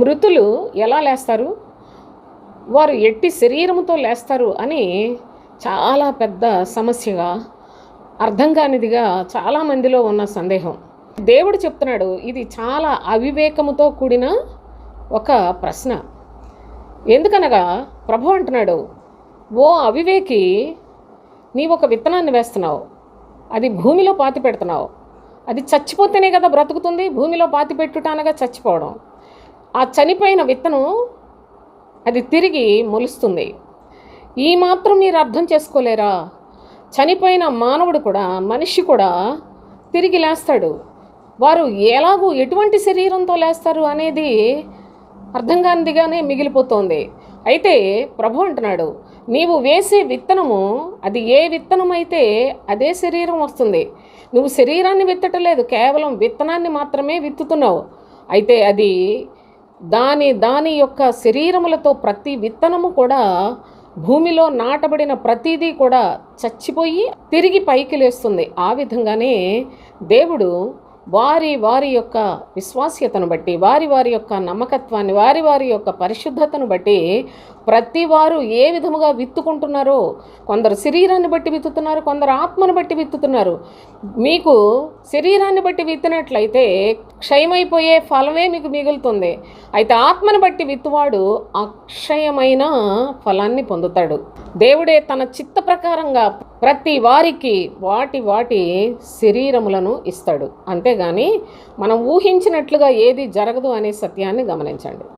మృతులు ఎలా లేస్తారు? వారు ఎట్టి శరీరముతో లేస్తారు అని చాలా పెద్ద సమస్యగా అర్థం కానిదిగా చాలామందిలో ఉన్న సందేహం. దేవుడు చెప్తున్నాడు ఇది చాలా అవివేకముతో కూడిన ఒక ప్రశ్న. ఎందుకనగా ప్రభు అంటున్నాడు ఓ అవివేకి నీవు ఒక విత్తనాన్ని వేస్తున్నావు అది భూమిలో పాతి పెడుతున్నావు అది చచ్చిపోతేనే కదా బ్రతుకుతుంది భూమిలో పాతి పెట్టుట అనగా చచ్చిపోవడం. ఆ చనిపోయిన విత్తనం అది తిరిగి మొలుస్తుంది. ఈ మాత్రం మీరు అర్థం చేసుకోలేరా? చనిపోయిన మానవుడు కూడా మనిషి కూడా తిరిగి లేస్తాడు. వారు ఎలాగూ ఎటువంటి శరీరంతో లేస్తారు అనేది అర్థం కానిదిగానే మిగిలిపోతోంది. అయితే ప్రభు అంటున్నాడు నీవు వేసే విత్తనము అది ఏ విత్తనం అయితే అదే శరీరం వస్తుంది. నువ్వు శరీరాన్ని విత్తటలేదు కేవలం విత్తనాన్ని మాత్రమే విత్తుతున్నావు. అయితే అది దాని దాని యొక్క శరీరములతో ప్రతి విత్తనము కూడా భూమిలో నాటబడిన ప్రతిదీ కూడా చచ్చిపోయి తిరిగి పైకి లేస్తుంది. ఆ విధంగానే దేవుడు వారి వారి యొక్క విశ్వాస్యతను బట్టి వారి వారి యొక్క నమ్మకత్వాన్ని వారి వారి యొక్క పరిశుద్ధతను బట్టి ప్రతి వారు ఏ విధముగా విత్తుకుంటున్నారో కొందరు శరీరాన్ని బట్టి విత్తుతున్నారు కొందరు ఆత్మను బట్టి విత్తుతున్నారు. మీకు శరీరాన్ని బట్టి విత్తినట్లయితే క్షయమైపోయే ఫలమే మీకు మిగులుతుంది. అయితే ఆత్మను బట్టి విత్తువాడు అక్షయమైన ఫలాన్ని పొందుతాడు. దేవుడే తన చిత్త ప్రకారంగా ప్రతి వారికి వాటి వాటి శరీరములను ఇస్తాడు. అంతేగాని మనం ఊహించినట్లుగా ఏది జరగదు అనే సత్యాన్ని గమనించండి.